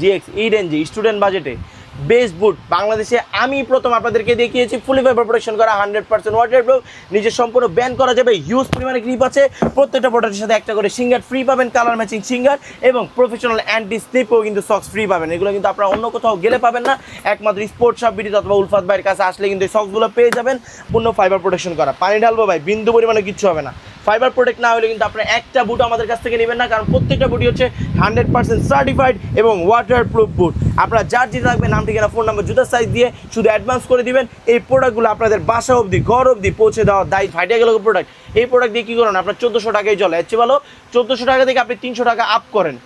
GX এই রেঞ্জে student বাজেটে বেস্ট বুট বাংলাদেশে আমি প্রথম আপনাদেরকে দেখিয়েছি ফুলি ফাইবার প্রোটেকশন করা হান্ড্রেড পার্সেন্ট ওয়াটার প্রুফ নিজের সম্পূর্ণ ব্যান করা যাবে হিউজ পরিমাণে গ্রিপ আছে, প্রত্যেকটা প্রোডাক্টের সাথে একটা করে সিঙ্গার ফ্রি পাবেন কালার ম্যাচিং সিঙ্গার এবং প্রফেশনাল অ্যান্টি স্লিপও কিন্তু সক্স ফ্রি পাবেন, এগুলো কিন্তু আপনারা অন্য কোথাও গেলে পাবেন না, একমাত্র স্পোর্টস শপ বিডিতে অথবা উলফাত ভাইয়ের কাছে আসলে কিন্তু এই সক্সগুলো পেয়ে যাবেন, পূর্ণ ফাইবার প্রোটেকশন করা, পানি ঢালবো ভাই, বিন্দু পরিমাণে কিচ্ছু হবে না। ফাইবার প্রোডাক্ট না হলে কিন্তু আপনার একটা বুট আমাদের কাছ থেকে নেবেন না, কারণ প্রত্যেকটা বুটই হচ্ছে হান্ড্রেড পার্সেন্ট সার্টিফাইড এবং ওয়াটার প্রুফ বুট আপনারা যার যেটা লাগবে, নাম, ঠিকানা ফোন নাম্বার জুতার সাইজ দিয়ে শুধু অ্যাডভান্স করে দিবেন। এই প্রোডাক্টগুলো আপনাদের বাসা অবধি, ঘর অবধি পৌঁছে দেওয়া দায়িত্ব। ফাইটে গেল প্রোডাক্ট এই প্রোডাক্ট দিয়ে কী করেন? আপনার চোদ্দোশো টাকায় চলে এর চেয়ে ভালো, চোদ্দোশো টাকা থেকে আপনি তিনশো টাকা আপ করেন।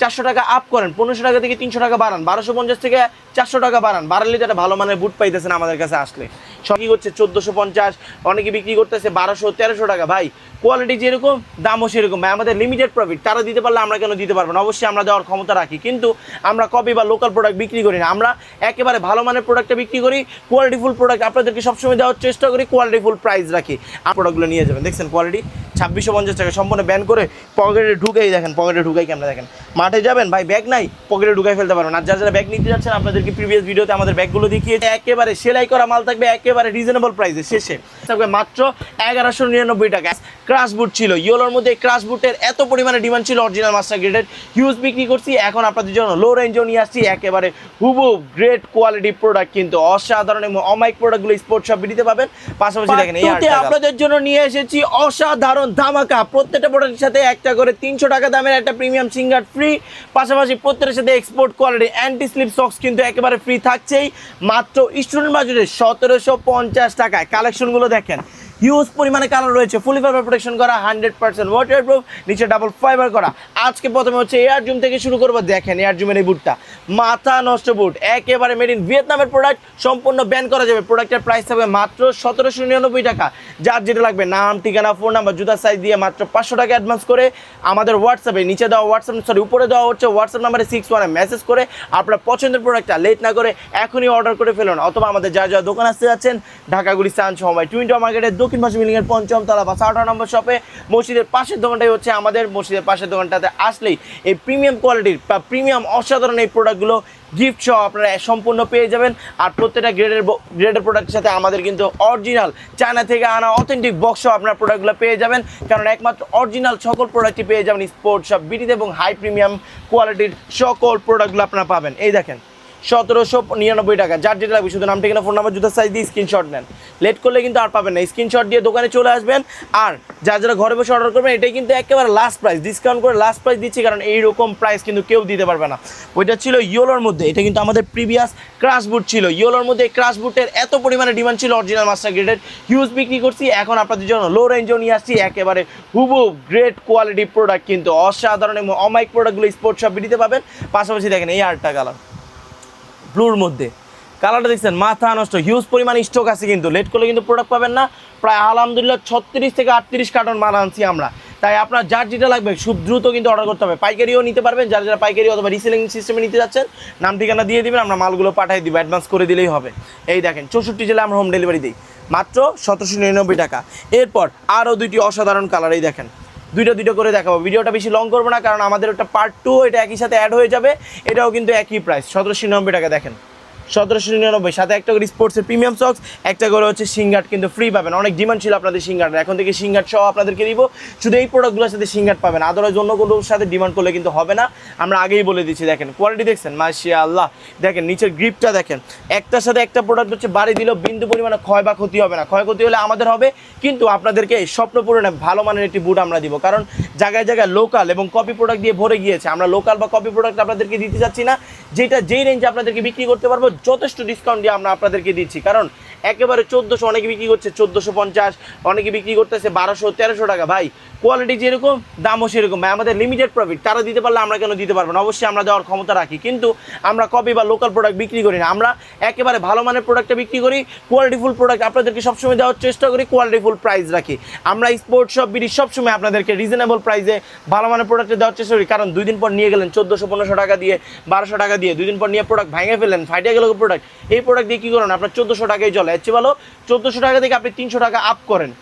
চারশো টাকা আপ করেন, পনেরোশো টাকা থেকে তিনশো টাকা বাড়ান, বারোশো পঞ্চাশ থেকে চারশো টাকা বাড়ান বাড়ালে একটা ভালো মানের বুট পাইতেছেন আমাদের কাছে আসলে। সবই হচ্ছে চোদ্দোশো পঞ্চাশ, অনেকে বিক্রি করতেছে বারোশো, তেরোশো টাকা। ভাই কোয়ালিটি যেরকম, দামও সেরকম। ভাই, আমাদের লিমিটেড প্রফিট তারা দিতে পারলে আমরা কেন দিতে পারব না? অবশ্যই আমরা দেওয়ার ক্ষমতা রাখি, কিন্তু আমরা কপি বা লোকাল প্রোডাক্ট বিক্রি করি না। আমরা একেবারে ভালো মানের প্রোডাক্টটা বিক্রি করি কোয়ালিটিফুল প্রোডাক্ট আপনাদেরকে সবসময় দেওয়ার চেষ্টা করি কোয়ালিটিফুল প্রাইস রাখি। আর প্রোডাক্টগুলো নিয়ে যাবেন। দেখছেন কোয়ালিটি ছাব্বিশশো পঞ্চাশ টাকা সম্পূর্ণ ব্যান করে পকেটে ঢুকেই দেখেন পকেটে ঢুকাই কেমন দেখেন? মাঠে যাবেন ভাই ব্যাগ নাই পকেটে ঢুকাই ফেলতে পারবেন। আর যারা যারা ব্যাগ নিতে যাচ্ছেন আপনাদেরকে প্রিভিয়াস ভিডিওতে আমাদের ব্যাগগুলো দেখিয়ে একেবারে সেলাই করা মাল থাকবে একেবারে রিজনেবল প্রাইসে শেষে। থাকবে মাত্র এগারোশো নিরানব্বই টাকা। ক্রাশ বুট ছিল ইয়োলোর মধ্যে ক্রাশ বুটের এত পরিমাণে ডিমান্ড ছিল অরিজিনাল মাস্টার গ্রেডের হিউজ বিক্রি করছি এখন আপনাদের জন্য লো রেঞ্জও নিয়ে আসছি একেবারে হুবু গ্রেট কোয়ালিটি প্রোডাক্ট কিন্তু অসাধারণ এবং অমাইক প্রোডাক্টগুলো স্পোর্টস শপ বিডিতে পাবেন। পাশাপাশি দেখেন এই আপনাদের জন্য নিয়ে এসেছি অসাধারণ ধামাকা। প্রত্যেকটা প্রোডাক্টের সাথে একটা করে তিনশো টাকা দামের একটা প্রিমিয়াম সিঙ্গার ফ্রি পাশাপাশি প্রত্যেকের সাথে export quality anti slip socks কিন্তু একেবারে ফ্রি থাকছেই। মাত্র স্টুডেন্ট বাজেটে সতেরোশো পঞ্চাশ টাকায়। কালেকশনগুলো দেখেন। হিউজ পরিমাণে কালার রয়েছে। ফুলি ফাইবার প্রোটেকশন করা হান্ড্রেড পার্সেন্ট ওয়াটার প্রুফ নিচে ডাবল ফাইবার করা। আজকে প্রথমে হচ্ছে এয়ার জুম থেকে শুরু করব। দেখেন এয়ার জুমের এই বুটটা মাথা নষ্ট বুট একেবারে মেড ইন ভিয়েতনামের প্রোডাক্ট সম্পূর্ণ ব্যান করা যাবে। প্রোডাক্টের প্রাইস থাকবে মাত্র সতেরোশো নিরানব্বই টাকা। যার যেটা লাগবে, নাম, ঠিকানা ফোন নাম্বার জুতার সাইজ দিয়ে মাত্র পাঁচশো টাকা অ্যাডভান্স করে আমাদের হোয়াটসঅ্যাপে নিচে দেওয়া হোয়াটসঅ্যাপ সরি উপরে দেওয়া হচ্ছে হোয়াটসঅ্যাপ নাম্বারে সিক্স ওয়ানে মেসেজ করে আপনার পছন্দের প্রোডাক্টটা লেট না করে এখনই অর্ডার করে ফেলুন। অথবা আমাদের যা যা দোকান আসতে যাচ্ছেন ঢাকাগুলি সান সময় টুইন্টো মার্কেটের দক্ষিণ পাশে বিল্ডিংয়ের পঞ্চম তলা বা আঠারো নম্বর শপে মসজিদের পাশের দোকানটাই হচ্ছে আমাদের। মসজিদের পাশের দোকানটাতে আসলেই এই প্রিমিয়াম কোয়ালিটির বা প্রিমিয়াম অসাধারণ এই প্রোডাক্টগুলো গিফট সহ আপনারা সম্পূর্ণ পেয়ে যাবেন। আর প্রত্যেকটা গ্রেডের গ্রেডের প্রোডাক্টের সাথে আমাদের কিন্তু অরিজিনাল চায়না থেকে আনা অথেন্টিক বক্স আপনার প্রোডাক্টগুলো পেয়ে যাবেন। কারণ একমাত্র অরিজিনাল সকল প্রোডাক্টই পেয়ে যাবেন। স্পোর্টস সব বিটিতে এবং হাই প্রিমিয়াম কোয়ালিটির সকল প্রোডাক্টগুলো আপনারা পাবেন। এই দেখেন সতেরোশো নিরানব্বই টাকা। যার যেটা লাগবে, শুধু নাম, ঠিকানা ফোন নাম্বার জুতার সাইজ দিয়ে স্ক্রিনশট নেন। লেট করলে কিন্তু আর পাবেন না। স্ক্রিনশট দিয়ে দোকানে চলে আসবেন আর যারা যারা ঘরে বসে অর্ডার করবেন, এটাই কিন্তু একেবারে লাস্ট প্রাইস ডিসকাউন্ট করে লাস্ট প্রাইস দিচ্ছি, কারণ এইরকম প্রাইস কিন্তু কেউ দিতে পারবে না। ওইটা ছিল ইয়োলোর মধ্যে। এটা কিন্তু আমাদের প্রিভিয়াস ক্রাশ বুট ছিল। ইয়োলোর মধ্যে ক্রাশ বুটের এত পরিমাণে ডিমান্ড ছিল অরিজিনাল মাস্টার গ্রেডের হিউজ বিক্রি করছি। এখন আপনাদের জন্য লো রেঞ্জও নিয়ে আসছি। একেবারে হুবু গ্রেট কোয়ালিটি প্রোডাক্ট কিন্তু। অসাধারণ এবং অমাইক প্রোডাক্টগুলো স্পোর্টস শপ দিতে পাবেন পাশাপাশি দেখেন এই আটটা কালার ব্লুর মধ্যে। কালারটা দেখছেন, মাথা নষ্ট হিউজ পরিমাণ স্টক আছে কিন্তু। লেট করলে কিন্তু প্রোডাক্ট পাবেন না। প্রায় আলহামদুলিল্লাহ ছত্রিশ থেকে আটত্রিশ কার্টন মাল আনছি আমরা। তাই আপনার যার যেটা লাগবে, খুব দ্রুত কিন্তু অর্ডার করতে হবে। পাইকারিও নিতে পারবেন, যারা যারা পাইকারি অথবা রিসেলিং সিস্টেমে নিতে যাচ্ছেন, নাম ঠিকানা দিয়ে দিবেন, আমরা মালগুলো পাঠিয়ে দিব অ্যাডভান্স করে দিলেই হবে। এই দেখেন, চৌষট্টি জেলায় আমরা হোম ডেলিভারি দিই। মাত্র সতেরোশো নিরানব্বই টাকা। এরপর আরও দুইটি অসাধারণ কালার এই দেখেন। দুইটা দুইটা করে দেখাবো। ভিডিওটা বেশি লং করব না, কারণ আমাদের একটা পার্ট টু এটা একই সাথে অ্যাড হয়ে যাবে। এটাও কিন্তু একই প্রাইস সতেরোশো নিরানব্বই টাকা, দেখেন। সতেরোশো নিরানব্বই। সাথে একটা করে স্পোর্টসের প্রিমিয়াম সক্স একটা করে হচ্ছে সিঙ্গাট কিন্তু ফ্রি পাবেন। অনেক ডিমান্ড ছিল আপনাদের সিঙ্গাট এখন থেকে সিঙ্গাট সহ আপনাদেরকে দিব। শুধু এই প্রোডাক্টগুলোর সাথে সিঙ্গাট পাবেন। আদারওয়াইজ অন্য কোনোর সাথে ডিমান্ড করলে কিন্তু হবে না। আমরা আগেই বলে দিচ্ছি দেখেন কোয়ালিটি দেখছেন? মাসিয়া আল্লাহ দেখেন, নিচের গ্রিপটা দেখেন। একটার সাথে একটা প্রোডাক্ট হচ্ছে বাড়ি দিলেও বিন্দু পরিমাণে ক্ষয় বা ক্ষতি হবে না। ক্ষয়ক্ষতি হলে আমাদের হবে, কিন্তু আপনাদেরকে স্বপ্ন পূরণে ভালো মানের একটি বুট আমরা দিব। কারণ জায়গায় জায়গায় লোকাল এবং কপি প্রোডাক্ট দিয়ে ভরে গিয়েছে। আমরা লোকাল বা কপি প্রোডাক্ট আপনাদেরকে দিতে চাচ্ছি না। যেটা যেই রেঞ্জে আপনাদেরকে বিক্রি করতে পারব যথেষ্ট ডিসকাউন্ট দিয়ে আমরা আপনাদেরকে দিচ্ছি। কারণ একেবারে চোদ্দোশো, অনেকে বিক্রি করছে চোদ্দোশো পঞ্চাশ, অনেকে বিক্রি করতেছে বারোশো, তেরোশো টাকা। ভাই কোয়ালিটি যেরকম, দামও সেরকম। ভাই, আমাদের লিমিটেড প্রফিট তারা দিতে পারলে আমরা কেন দিতে পারব না? অবশ্যই আমরা দেওয়ার ক্ষমতা রাখি। কিন্তু আমরা কপি বা লোকাল প্রোডাক্ট বিক্রি করি না। আমরা একেবারে ভালো মানের প্রোডাক্টটা বিক্রি করি কোয়ালিটিফুল প্রোডাক্ট আপনাদেরকে সবসময় দেওয়ার চেষ্টা করি কোয়ালিটিফুল প্রাইস রাখি। আমরা স্পোর্টস সব বিডি সবসময় আপনাদেরকে রিজনেবল প্রাইসে ভালো মানের প্রোডাক্টে দেওয়ার চেষ্টা করি। কারণ দুই দিন পর নিয়ে গেলেন চোদ্দোশো, পনেরোশো টাকা দিয়ে, বারোশো টাকা দিয়ে। দুই দিন পর নিয়ে প্রোডাক্ট ভেঙে ফেলেন ফাইটে গেল প্রোডাক্ট এই প্রোডাক্ট দিয়ে কী করেন? আপনার চোদ্দোশো টাকাই চলে এর চেয়ে ভালো চোদ্দোশো টাকা থেকে আপনি তিনশো টাকা আপ করেন।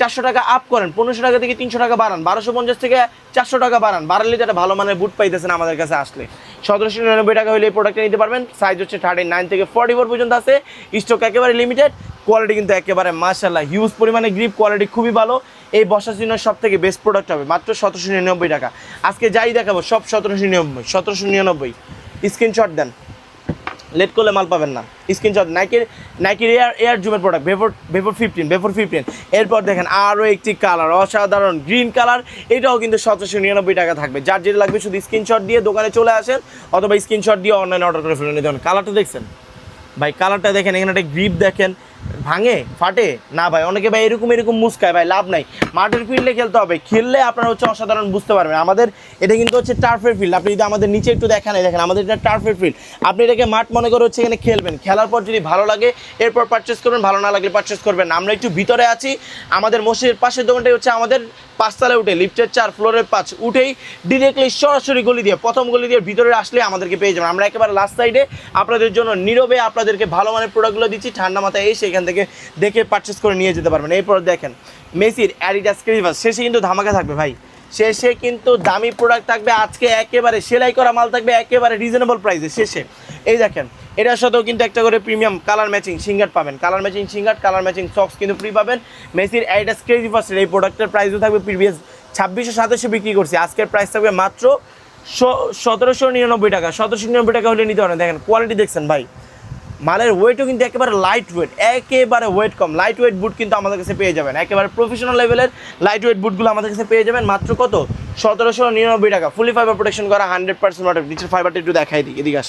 চারশো টাকা আপ করেন, পনেরোশো টাকা থেকে তিনশো টাকা বাড়ান, বারোশো পঞ্চাশ থেকে চারশো টাকা বাড়ান। বাড়ালে একটা ভালো মানের বুট পাইতেছেন আমাদের কাছে আসলে। সতেরোশো নিরানব্বই টাকা হলে এই প্রোডাক্টটা নিতে পারবেন। সাইজ হচ্ছে থার্টি নাইন থেকে ফর্টি ফোর পর্যন্ত আছে। স্টক একেবারে লিমিটেড কোয়ালিটি কিন্তু একেবারে মার্শাল্লাহ হিউজ পরিমাণে গ্রিপ কোয়ালিটি খুবই ভালো। এই বসার জন্য সব থেকে বেস্ট প্রোডাক্ট হবে, মাত্র সতেরোশো নিরানব্বই টাকা। আজকে যাই দেখাবো, সব সতেরোশো নিরানব্বই সতেরোশো নিরানব্বই। স্ক্রিনশট দেন। লেট করলে মাল পাবেন না। স্ক্রিনশট নাইকের নাইকের air air জুমের product Vapor Vapor fifteen Vapor fifteen এরপর দেখেন আরও একটি কালার অসাধারণ গ্রিন কালার এটাও কিন্তু সতেরোশো নিরানব্বই টাকা থাকবে। যার যেটা লাগবে শুধু স্ক্রিনশট দিয়ে দোকানে চলে আসেন, অথবা স্ক্রিনশট দিয়ে অনলাইনে অর্ডার করে ফেলুন দেখুন কালারটা দেখছেন? ভাই কালারটা দেখেন, এখানে একটা গ্রিপ দেখেন ভাঙে, ফাটে? না ভাই, অনেকে ভাই এরকম এরকম মুস্কায় ভাই, লাভ নাই। মাঠের ফিল্ডে খেলতে হবে। খেললে আপনারা হচ্ছে অসাধারণ বুঝতে পারবেন। আমাদের, এটা কিন্তু হচ্ছে টার্ফের ফিল্ড আপনি যদি আমাদের নিচে একটু দেখান দেখেন, আমাদের এটা টার্ফের ফিল্ড আপনি এটাকে মাঠ মনে করে হচ্ছে এখানে খেলবেন। খেলার পর যদি ভালো লাগে, এরপর পারচেস করবেন। ভালো না লাগলে পারচেস করবেন আমরা একটু ভিতরে আছি। আমাদের মসজিদের পাশের দোকানটাই হচ্ছে আমাদের পাঁচতলায় উঠে লিফটের চার ফ্লোরের পাঁচ। উঠেই ডিরেক্টলি সরাসরি গলি দিয়ে, প্রথম গলি দিয়ে ভিতরে আসলে আমাদেরকে পেয়ে যাবেন। আমরা একেবারে লাস্ট সাইডে আপনাদের জন্য নীরবে আপনাদেরকে ভালো মানের প্রোডাক্টগুলো দিচ্ছি। ঠান্ডা মাথায় এসে এখান থেকে দেখে পারচেস করে নিয়ে যেতে পারবেন। এরপর দেখেন মেসির অ্যাডিডাস ক্রিভাস শেষে কিন্তু ধামাকা থাকবে ভাই। শেষে কিন্তু দামি প্রোডাক্ট থাকবে, আজকে একেবারে সেলাই করা মাল থাকবে, একেবারে রিজনেবল প্রাইসে শেষে। এই দেখেন, এটার সাথেও কিন্তু একটা করে premium colour matching shin guard পাবেন। Colour matching shin guard colour matching socks কিন্তু ফ্রি পাবেন। মেসির অ্যাডিডাস ক্রেজি ফার্স্টের এই প্রোডাক্টের প্রাইসও থাকবে প্রিভিয়াস ছাব্বিশশো সাতাশশো বিক্রি করছি। আজকের প্রাইস থাকবে মাত্র সতেরোশো নিরানব্বই টাকা। সতেরোশো নিরানব্বই টাকা হলে নিতে পারেন। দেখেন কোয়ালিটি দেখছেন ভাই। মালের ওয়েটও কিন্তু একেবারে লাইট ওয়েট একেবারে ওয়েট কম। লাইট ওয়েট বুট কিন্তু আমাদের কাছে পেয়ে যাবেন। একেবারে প্রফেশনাল লেভেলের লাইট ওয়েট বুটগুলো আমাদের কাছে পেয়ে যাবেন। মাত্র কত? সতেরোশো নিরানব্বই টাকা। ফুলি ফাইবার প্রোটেকশন করা হান্ড্রেড পার্সেন্ট নিচের ফাইবারটা একটু দেখাই দিই এদিকে আস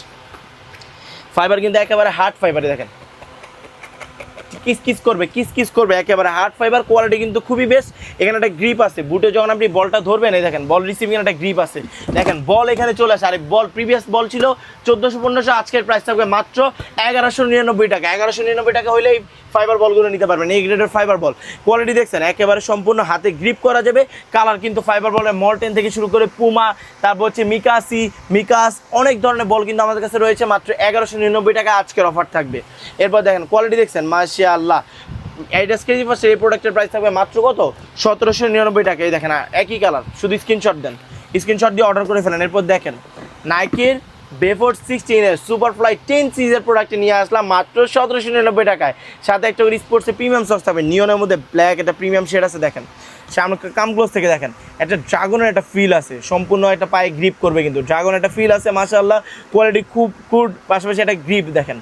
ফাইবার কিন্তু একেবারে হার্ড ফাইবারে দেখেন। কিস কিস করবে, কিস কিস করবে। একেবারে হার্ড ফাইবার কোয়ালিটি কিন্তু খুবই বেস্ট এখানে একটা গ্রিপ আছে। বুটে যখন আপনি বলটা ধরবেন, এই দেখেন বল রিসিভিং একটা গ্রিপ আছে। দেখেন বল এখানে চলে আসে। আর বল প্রিভিয়াস বল ছিল চোদ্দোশো, পনেরোশো, আজকের প্রাইস থাকবে মাত্র এগারোশো নিরানব্বই টাকা। এগারোশো নিরানব্বই টাকা হলেই ফাইবার বলগুলো নিতে পারবেন। এই গ্রেডের ফাইবার বল কোয়ালিটি দেখছেন, একেবারে সম্পূর্ণ হাতে গ্রিপ করা যাবে। কালার কিন্তু ফাইবার বলের মলটেন থেকে শুরু করে পুমা তারপর হচ্ছে মিকাসি মিকাস অনেক ধরনের বল কিন্তু আমাদের কাছে রয়েছে। মাত্র এগারোশো নিরানব্বই টাকা আজকের অফার থাকবে। এরপর দেখেন কোয়ালিটি দেখছেন মাসিয়া আল্লাহ অ্যাডিডাস কেজি ফার্স্ট এই প্রোডাক্টের প্রাইস থাকবে মাত্র কত? সতেরোশো নিরানব্বই টাকা। এই দেখেন, একই কালার শুধু স্ক্রিনশট দেন। স্ক্রিনশট দিয়ে অর্ডার করে ফেলেন। এরপর দেখেন নাইকির বেফোর সিক্সটিনের সুপার ফ্লাই টেন সিরিজের প্রোডাক্টে নিয়ে আসলাম মাত্র সতেরোশো নিরানব্বই টাকায়। সাথে একটা করে স্পোর্টসের প্রিমিয়াম সস থাকবে। নিয়নের মধ্যে ব্ল্যাক একটা প্রিমিয়াম শেড আছে, দেখেন। সামনে কামক্লোজ থেকে দেখেন, একটা ড্রাগনের একটা ফিল আছে। সম্পূর্ণ একটা পায়ে গ্রিপ করবে কিন্তু। ড্রাগনের একটা ফিল আছে, মাশাআল্লাহ। কোয়ালিটি খুব গুড পাশাপাশি একটা গ্রিপ দেখেন।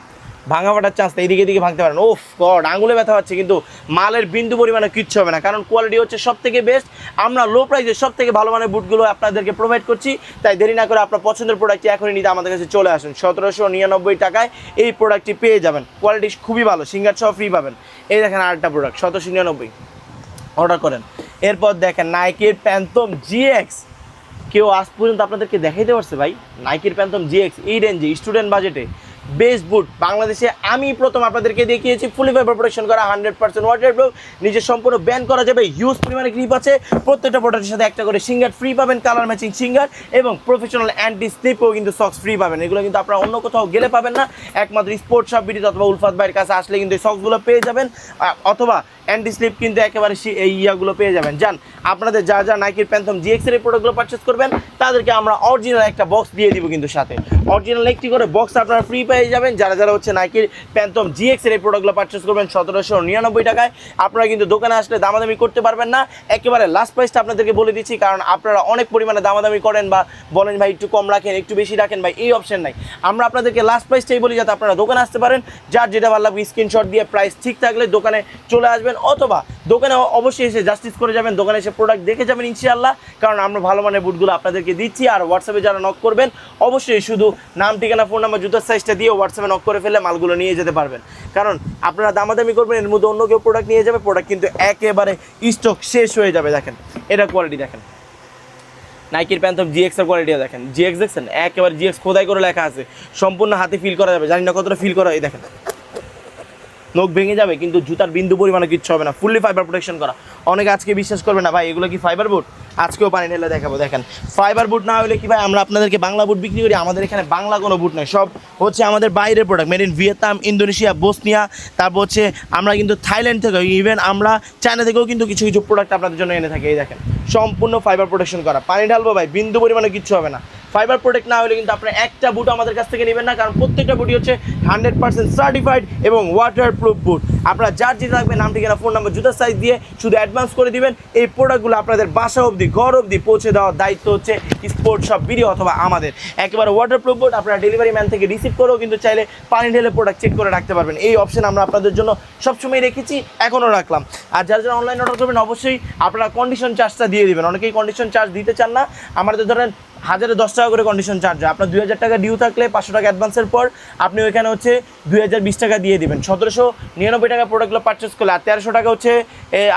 ভাঙা ফাটার চান্স এদিকে এদিকে ভাঙতে পারেন ওফ গড আঙুলে ব্যথা হচ্ছে, কিন্তু মালের বিন্দু পরিমাণে কিচ্ছু হবে না। কারণ কোয়ালিটি হচ্ছে সব থেকে বেস্ট আমরা লো প্রাইসে সব থেকে ভালো মানের বুটগুলো আপনাদেরকে প্রোভাইড করছি। তাই দেরি না করে আপনার পছন্দের প্রোডাক্টটি এখনই নিতে আমাদের কাছে চলে আসুন। সতেরোশো নিরানব্বই টাকায় এই প্রোডাক্টটি পেয়ে যাবেন। কোয়ালিটি খুবই ভালো, সিঙ্গার সহ ফ্রি পাবেন। এই দেখেন আরেকটা প্রোডাক্ট সতেরোশো নিরানব্বই। অর্ডার করেন। এরপর দেখেন নাইকির প্যান্থম জিএক্স কেউ আজ পর্যন্ত আপনাদেরকে দেখাইতে পারছে ভাই? নাইকির প্যান্থম জিএক্স এই রেঞ্জে স্টুডেন্ট বাজেটে বেস্ট বুট বাংলাদেশে আমি প্রথম আপনাদেরকে দেখিয়েছি ফুলি ফাইবার প্রোটেকশন করা হান্ড্রেড পার্সেন্ট ওয়াটার প্রুফ নিজের সম্পূর্ণ ব্যান করা যাবে হিউজ পরিমাণে গ্রিপ আছে। প্রত্যেকটা প্রোডাক্টের সাথে একটা করে সিঙ্গার ফ্রি পাবেন কালার ম্যাচিং সিঙ্গার এবং প্রফেশনাল অ্যান্টি স্লিপও কিন্তু সক্স ফ্রি পাবেন। এগুলো কিন্তু আপনারা অন্য কোথাও গেলে পাবেন না। একমাত্র স্পোর্টস শপ বিডিতে অথবা উলফাত ভাইয়ের কাছে আসলে কিন্তু এই সক্সগুলো পেয়ে যাবেন। অথবা অ্যান্টি স্লিপ কিন্তু একেবারে এই ইয়াগুলো পেয়ে যাবেন। যান, আপনাদের যা যা নাইকির প্যান্থম জিএক্স এই প্রোডাক্টগুলো পারচেস করবেন, তাদেরকে আমরা অরিজিনাল একটা বক্স দিয়ে দিব কিন্তু সাথে। অরিজিনাল একটি করে বক্স আপনারা ফ্রি পেয়ে যাবেন। যারা যারা হচ্ছে নাইকির প্যান্থম জিএক্স এর এই প্রোডাক্টগুলো পারচেস করবেন সতেরোশো নিরানব্বই টাকায়, আপনারা কিন্তু দোকানে আসলে দামাদামি করতে পারবেন না। একেবারে লাস্ট প্রাইসটা আপনাদেরকে বলে দিচ্ছি, কারণ আপনারা অনেক পরিমাণে দামাদামি করেন বা বলেন ভাই একটু কম রাখেন, একটু বেশি রাখেন, ভাই এই অপশন নাই। আমরা আপনাদেরকে লাস্ট প্রাইসটাই বলি যাতে আপনারা দোকানে আসতে পারেন। যার যেটা ভালো লাগবে স্ক্রিনশট দিয়ে প্রাইস ঠিক থাকলে দোকানে চলে আসবেন। অথবা দোকানে অবশ্যই এসে জাস্টিস করে যাবেন, দোকানে এসে প্রোডাক্ট দেখে যাবেন ইনশাআল্লাহ। কারণ আমরা ভালো মানের বুটগুলো আপনাদেরকে দিচ্ছি, আর হোয়াটসঅ্যাপে যারা নক করবেন, অবশ্যই শুধু নাম, ঠিকানা ফোন নাম্বার জুতার সাইজটা দিয়ে হোয়াটসঅ্যাপে নক করে ফেলে মালগুলো নিয়ে যেতে পারবেন। কারণ আপনারা দামাদামি করবেন, এর মধ্যে অন্য কেউ প্রোডাক্ট নিয়ে যাবে প্রোডাক্ট কিন্তু একেবারে স্টক শেষ হয়ে যাবে, দেখেন। এটা কোয়ালিটি দেখেন। নাইকির প্যান্থম জিএক্স এর কোয়ালিটি দেখেন। জিএক্স দেখছেন? একেবারে জিএক্স খোদাই করে লেখা আছে। সম্পূর্ণ হাতে ফিল করা যাবে। জানি না কতটা ফিল করা হয় দেখেন। নখ ভেঙে যাবে, কিন্তু জুতার বিন্দু পরিমাণে কিচ্ছু হবে না। ফুললি ফাইবার প্রোটেকশন করা। অনেকে আজকে বিশ্বাস করবে না, ভাই, এগুলো কি ফাইবার বুট আজকেও পানি ঢেলে দেখাবো, দেখেন। ফাইবার বুট না হলে কি ভাই, আমরা আপনাদেরকে বাংলা বুট বিক্রি করি, আমাদের এখানে বাংলা কোনো বুট নয় সব হচ্ছে আমাদের বাইরের product made in Vietnam Indonesia Bosnia তারপর হচ্ছে আমরা কিন্তু থাইল্যান্ড থেকে ইভেন আমরা চায়না থেকেও কিন্তু কিছু কিছু প্রোডাক্ট আপনাদের জন্য এনে থাকি, এই দেখেন। সম্পূর্ণ ফাইবার প্রোটেকশন করা। পানি ঢালবো ভাই, বিন্দু পরিমাণে কিচ্ছু হবে না। ফাইবার প্রোডাক্ট না হলে কিন্তু আপনারা একটা বুট আমাদের কাছ থেকে নেবেন না, কারণ প্রত্যেকটা বুটই হচ্ছে হান্ড্রেড পার্সেন্ট সার্টিফাইড এবং ওয়াটার প্রুফ বুট আপনারা যার যেটা লাগবে, নাম, ঠিকানা ফোন নাম্বার জুতার সাইজ দিয়ে শুধু অ্যাডভান্স করে দিবেন। এই প্রোডাক্টগুলো আপনাদের বাসা অবধি, ঘর অবধি পৌঁছে দেওয়ার দায়িত্ব হচ্ছে স্পোর্ট সব ভিডিও অথবা আমাদের। একেবারে ওয়াটার প্রুফ বুট আপনারা ডেলিভারি ম্যান থেকে রিসিভ করেও কিন্তু চাইলে পানি ঢেলে প্রোডাক্ট চেক করে রাখতে পারবেন। এই অপশন আমরা আপনাদের জন্য সবসময় রেখেছি, এখনও রাখলাম। আর যারা যারা অনলাইন অর্ডার করবেন, অবশ্যই আপনারা কন্ডিশন চার্জটা দিয়ে দিবেন। অনেকেই কন্ডিশন চার্জ দিতে চান না। আমাদের ধরেন হাজারে দশ টাকা করে কন্ডিশন চার্জ হয়। আপনার দুই হাজার টাকা ডিউ থাকলে পাঁচশো টাকা অ্যাডভান্সের পর আপনি ওইখানে হচ্ছে দুই হাজার বিশ টাকা দিয়ে দেবেন। সতেরোশো নিরানব্বই টাকা প্রোডাক্টগুলো পারচেস করলে আর তেরোশো টাকা হচ্ছে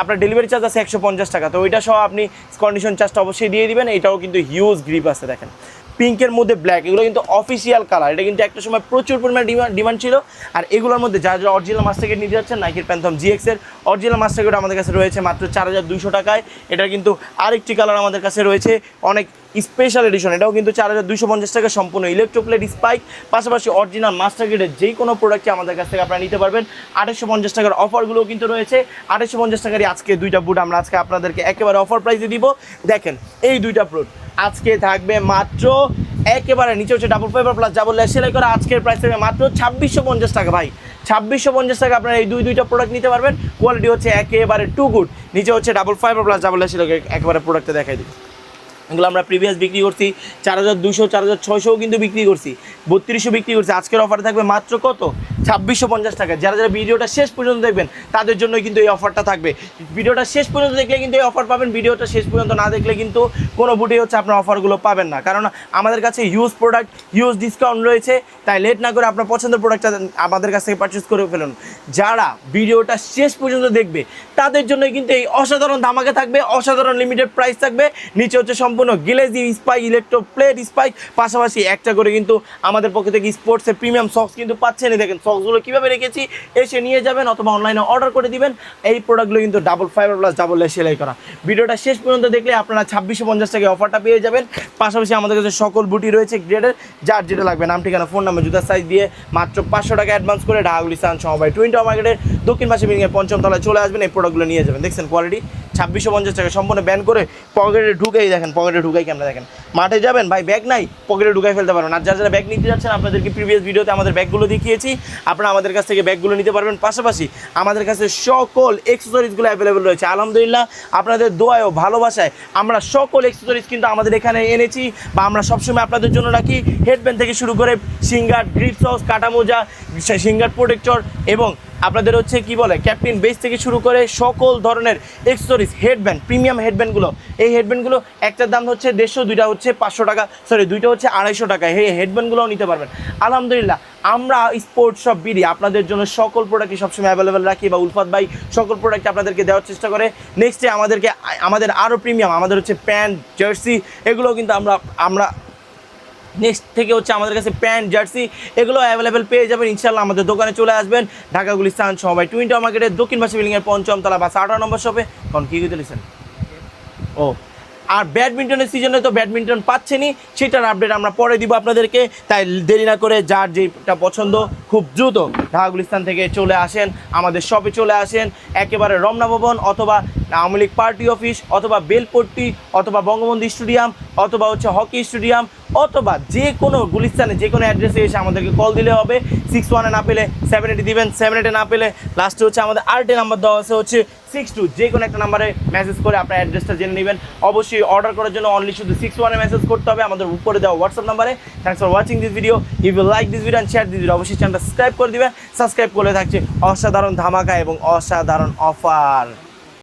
আপনার ডেলিভারি চার্জ আছে একশো পঞ্চাশ টাকা। তো ওইটা সহ আপনি কন্ডিশন চার্জটা অবশ্যই দিয়ে দিবেন। এটাও কিন্তু হিউজ গ্রিপ আছে দেখেন। পিঙ্কের মধ্যে ব্ল্যাক এগুলো কিন্তু অফিসিয়াল কালার এটা কিন্তু একটা সময় প্রচুর পরিমাণে ডিমান্ড ছিল। আর এগুলোর মধ্যে যারা যারা অরিজিনাল মাস্টার নিতে যাচ্ছেন নাইকের প্যান্থম জিএক্সের অরিজিনাল মাস্টার আমাদের কাছে রয়েছে মাত্র চার হাজার দুইশো টাকায়। এটা কিন্তু আরেকটি কালার আমাদের কাছে রয়েছে, অনেক স্পেশাল এডিশন এটাও কিন্তু চার হাজার দুশো পঞ্চাশ টাকা সম্পূর্ণ। ইলেকট্রোপ্লেট স্পাইক পাশাপাশি অরিজিনাল মাস্টার গ্রেডের যেই কোনো প্রোডাক্টই আমাদের কাছ থেকে আপনারা নিতে পারবেন। আঠাশশো পঞ্চাশ টাকার অফারগুলোও কিন্তু রয়েছে। আঠাশশো পঞ্চাশ টাকারই আজকে দুইটা বুট আমরা আজকে আপনাদেরকে একেবারে অফার প্রাইসে দিব। দেখেন, এই দুইটা বুট আজকে থাকবে মাত্র একেবারে নিচে হচ্ছে double fiber plus double lace সেলাই করা আজকের প্রাইস থাকবে মাত্র ছাব্বিশশো পঞ্চাশ টাকা, ভাই। ছাব্বিশশো পঞ্চাশ টাকা আপনারা এই দুই, দুইটা প্রোডাক্ট নিতে পারবেন। কোয়ালিটি হচ্ছে একেবারে টু গুড নিচে হচ্ছে double fiber plus double lace সেলাই একেবারে প্রোডাক্টটা দেখাই দিই। এগুলো আমরা প্রিভিয়াস বিক্রি করছি। চার হাজার দুশো চার হাজার ছয়শোও কিন্তু বিক্রি করছি। বত্রিশশো বিক্রি করছি। আজকের অফার থাকবে মাত্র কত? ছাব্বিশশো পঞ্চাশ টাকা। যারা যারা ভিডিওটা শেষ পর্যন্ত দেখবেন, তাদের জন্যই কিন্তু এই অফারটা থাকবে। ভিডিওটা শেষ পর্যন্ত দেখলে কিন্তু এই অফার পাবেন। ভিডিওটা শেষ পর্যন্ত না দেখলে কিন্তু কোনো বুটে হচ্ছে আপনার অফারগুলো পাবেন না। কারণ আমাদের কাছে ইউজ প্রোডাক্ট ইউজ ডিসকাউন্ট রয়েছে। তাই লেট না করে আপনার পছন্দের প্রোডাক্টটা আমাদের কাছ থেকে পারচেস করে ফেলুন। যারা ভিডিওটা শেষ পর্যন্ত দেখবে, তাদের জন্য কিন্তু এই অসাধারণ ধামাকে থাকবে। অসাধারণ লিমিটেড প্রাইস থাকবে। নিচে হচ্ছে সম্পূর্ণ গিলেজি স্পাইক ইলেকট্রো প্লেট স্পাইক পাশাপাশি একটা করে কিন্তু আমাদের পক্ষ থেকে স্পোর্টসের প্রিমিয়াম সক্স কিন্তু পাচ্ছেন এই দেখেন, সক্সগুলো কীভাবে রেখেছি? এসে নিয়ে যাবেন অথবা অনলাইনে অর্ডার করে দিবেন। এই প্রোডাক্টগুলো কিন্তু ডাবল ফাইবার প্লাস ডাবল সেলাই করা। ভিডিওটা শেষ পর্যন্ত দেখলে আপনারা ছাব্বিশশো পঞ্চাশ টাকা অফারটা পেয়ে যাবেন। পাশাপাশি আমাদের কাছে সকল বুটি রয়েছে গ্রেডের যার যেটা লাগবে নাম, ঠিকানা ফোন নাম্বার জুতার সাইজ দিয়ে মাত্র পাঁচশো টাকা অ্যাডভান্স করে ঢাকাগুলি স্থান সমবায় টুইন্টি মার্কেটের দক্ষিণ পাশে বিল্ডিংয়ের পঞ্চম তলায় চলে আসবেন। এই প্রোডাক্টগুলো নিয়ে যাবেন। দেখছেন কোয়ালিটি ছাব্বিশশো পঞ্চাশ টাকা সম্পূর্ণ ব্যান করে পকেটে ঢুকেই দেখেন, পকেটে ঢুকাই ক্যামেরা দেখেন। মাঠে যাবেন, ভাই ব্যাগ নাই, পকেটে ঢুকাই ফেলতে পারবেন। আর যারা যারা ব্যাগ নিতে যাচ্ছেন, আপনাদেরকে প্রিভিয়াস ভিডিওতে আমাদের ব্যাগগুলো দেখিয়েছি। আপনারা আমাদের কাছ থেকে ব্যাগগুলো নিতে পারবেন। পাশাপাশি আমাদের কাছে সকল এক্সেসরিজগুলো অ্যাভেলেবেল রয়েছে। আলহামদুলিল্লাহ, আপনাদের দোয়ায় ও ভালোবাসায় আমরা সকল এক্সেসরিজ কিন্তু আমাদের এখানে এনেছি বা আমরা সবসময় আপনাদের জন্য রাখি। হেডব্যান্ড থেকে শুরু করে সিঙ্গার গ্রিপ সস কাটামোজা সিঙ্গার প্রোটেক্টর এবং আপনাদের হচ্ছে কি বলে, ক্যাপ্টেন বেস থেকে শুরু করে সকল ধরনের এক্সেসরিজ হেডব্যান্ড প্রিমিয়াম হেডব্যান্ডগুলো এই হেডব্যান্ডগুলো একটার দাম হচ্ছে দেড়শো, দুইটা হচ্ছে পাঁচশো টাকা সরি দুইটা হচ্ছে আড়াইশো টাকা। এই হেডব্যান্ডগুলোও নিতে পারবেন। আলহামদুলিল্লাহ, আমরা স্পোর্টস সব বিডি, আপনাদের জন্য সকল প্রোডাক্টই সবসময় অ্যাভেলেবেল রাখি বা উলফাত ভাই সকল প্রোডাক্ট আপনাদেরকে দেওয়ার চেষ্টা করে। নেক্সটে আমাদেরকে, আমাদের আরও প্রিমিয়াম আমাদের হচ্ছে প্যান্ট জার্সি এগুলোও কিন্তু আমরা আমরা নেক্সট থেকে হচ্ছে আমাদের কাছে প্যান্ট, জার্সি, এগুলো অ্যাভেলেবেল পেয়ে যাবেন। ইনশাল্লাহ আমাদের দোকানে চলে আসবেন। ঢাকা, গুলিস্তান সবাই টুইন্টা মার্কেটের দক্ষিণ পাশে বিল্ডিংয়ের পঞ্চম তলা বা আঠারো নম্বর শপে কোন কী দিয়েছেন ও, আর ব্যাডমিন্টনের সিজনে তো ব্যাডমিন্টন পাচ্ছেনই, সেটার আপডেট আমরা পরে দিব আপনাদেরকে। তাই দেরি না করে যার যেটা পছন্দ, খুব দ্রুত ঢাকা, গুলিস্তান থেকে চলে আসেন, আমাদের শপে চলে আসেন। একেবারে রমনা ভবন অথবা আওয়ামী লীগ পার্টি অফিস, অথবা বেলপট্টি, অথবা বঙ্গবন্ধু স্টেডিয়াম, অথবা হচ্ছে হকি স্টেডিয়াম অথবা যে কোনো গুলিস্তানে, যে কোনো অ্যাড্রেসে এসে আমাদেরকে কল দিলে হবে। সিক্স ওয়ানে না পেলে সেভেন এইটে দিবেন সেভেন এইটে না পেলে লাস্টে হচ্ছে আমাদের আরেকটি নাম্বার দেওয়া আছে হচ্ছে সিক্স টু যে কোনো একটা নাম্বারে মেসেজ করে আপনার অ্যাড্রেসটা জেনে নেবেন। অবশ্যই অর্ডার করার জন্য অনলি শুধু সিক্স ওয়ানে মেসেজ করতে হবে আমাদের উপরে দেওয়া হোয়াটসঅ্যাপ নাম্বারে thanks for watching this video if you like this video share this video অবশ্যই চ্যানেলটা সাবস্ক্রাইব করে দিবেন। সাবস্ক্রাইব করলে থাকছে অসাধারণ ধামাকা এবং অসাধারণ অফার